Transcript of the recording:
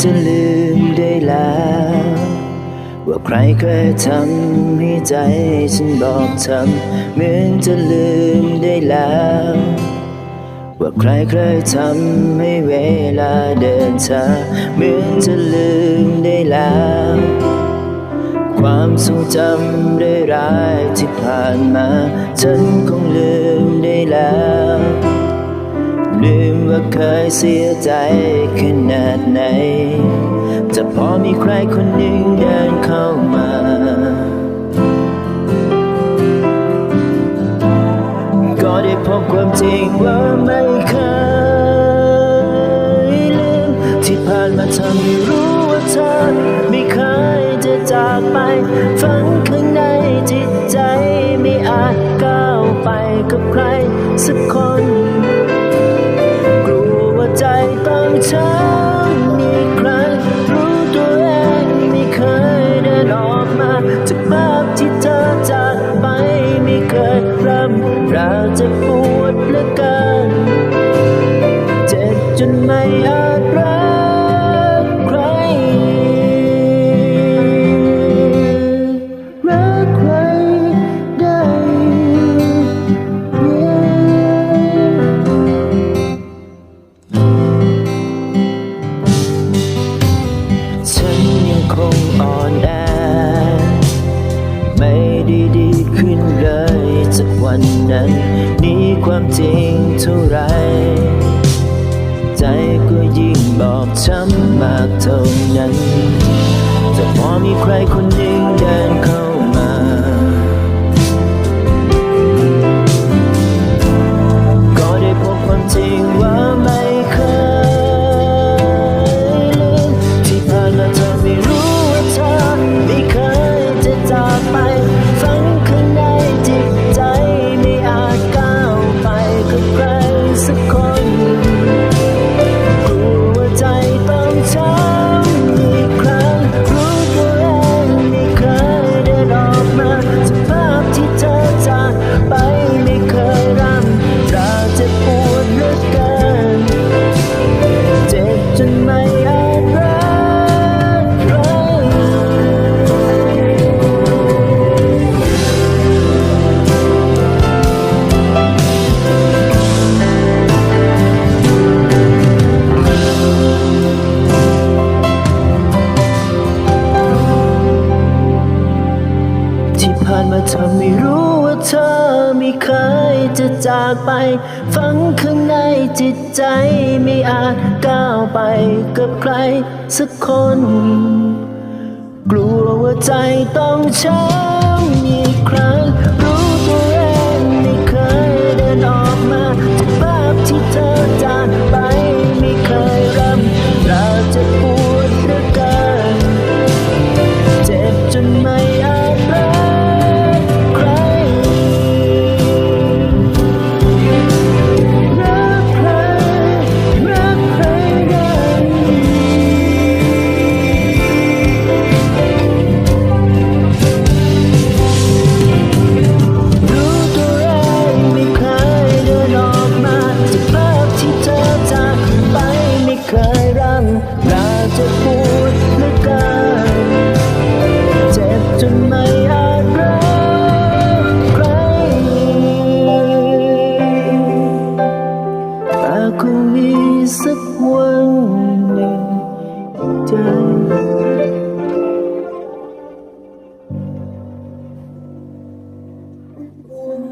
จะลืมได้แล้ว ว่าใครเคยทำให้ใจฉันบอกทำเหมือนจะลืมได้แล้ว ว่าใครเคยทำให้เวลาเดินทาเหมือนจะลืมได้แล้ว ความทรงจำได้ร้ายๆที่ผ่านมา ฉันคงลืมได้แล้ว ลืมว่าเคยเสียใจขนาดไหน จะพอมีใครคนหนึ่งเดินเข้ามา ก็ได้พบความจริงว่าไม่เคยลืมที่ผ่านมาทำให้รู้ว่าเธอไม่เคยจะจากไปฝังข้างในจิตใจไม่อาจก้าวไปกับใครสักคน นั้นนี่ความจริงเท่าไร ใจก็ยิ่งบอกช้ำมากเท่านั้น จะพอมีใครคนหนึ่งเดินเข้าานมาเธอไม่รู้ว่าเธอไม่เคยจะจากไป ฝังข้างในจิตใจไม่อาจก้าวไปกับใครสักคน กลัวว่าใจต้องช้ำอีกครั้ง one.